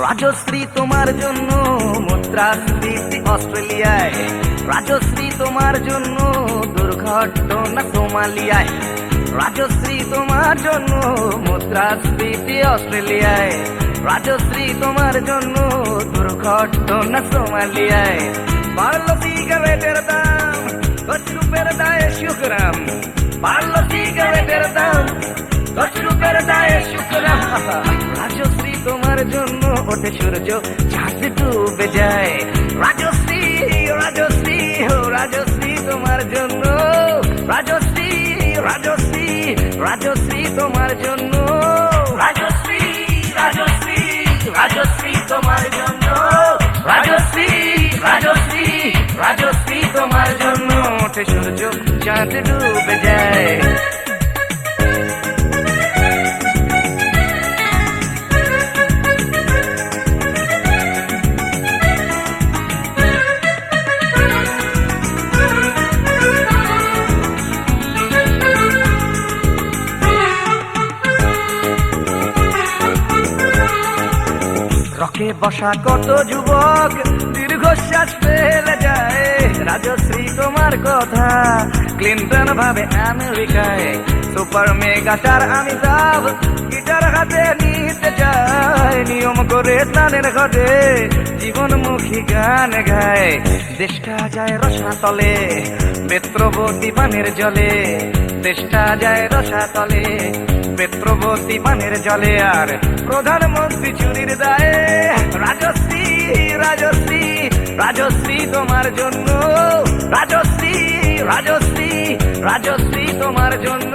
রাজশ্রী তোমার জন্য মুদ্রাস্ফীতি অস্ট্রেলিয়ায়। রাজশ্রী তোমার জন্য দুর্ঘটনা সোমালিয়ায়। রাজশ্রী তোমার জন্য মুদ্রাস্ফীতি অস্ট্রেলিয়ায়। রাজশ্রী তোমার জন্য দুর্ঘটনা সোমালিয়ায়। বাড়লো সিগারেটের দাম, দশ রুপের দায়ে শুক্রাম বাড়লো সিগারেটের দাম, দশ রুপের দায়ে শুক্রাম রাজশ্রী তোমার জন্য ওঠে সূর্য চাঁদ ডুবে যায়। রাজশ্রী রাজশ্রী হো রাজশ্রী তোমার জন্য। রাজশ্রী রাজশ্রী রাজশ্রী তোমার জন্য। রাজশ্রী রাজশ্রী রাজশ্রী তোমার জন্য। রাজশ্রী রাজশ্রী রাজশ্রী তোমার জন্য। ওঠে সূর্য চাঁদ ডুবে যায়। রকে বসা কত যুবক, দীর্ঘশ্বাস ফেলে যায়। রাজশ্রী তোমার কথা, ক্লিন্টন ভাবে আমেরিকায়। সুপার মেগাস্টার অমিতাভ গিটার হাতে নিতে যায় নিয়ম করে তাদের ঘটে জীবনমুখী গান গায়। দেশটা যায় রসাতলে বেত্রবতী পানের জলে। দেশটা যায় রসাতলে পেত্রবতী পানের জলে। আর প্রধানমন্ত্রী চুরির দায়ে রাজশ্রী রাজশ্রী তোমার জন্য। রাজশ্রী রাজশ্রী রাজশ্রী তোমার জন্য।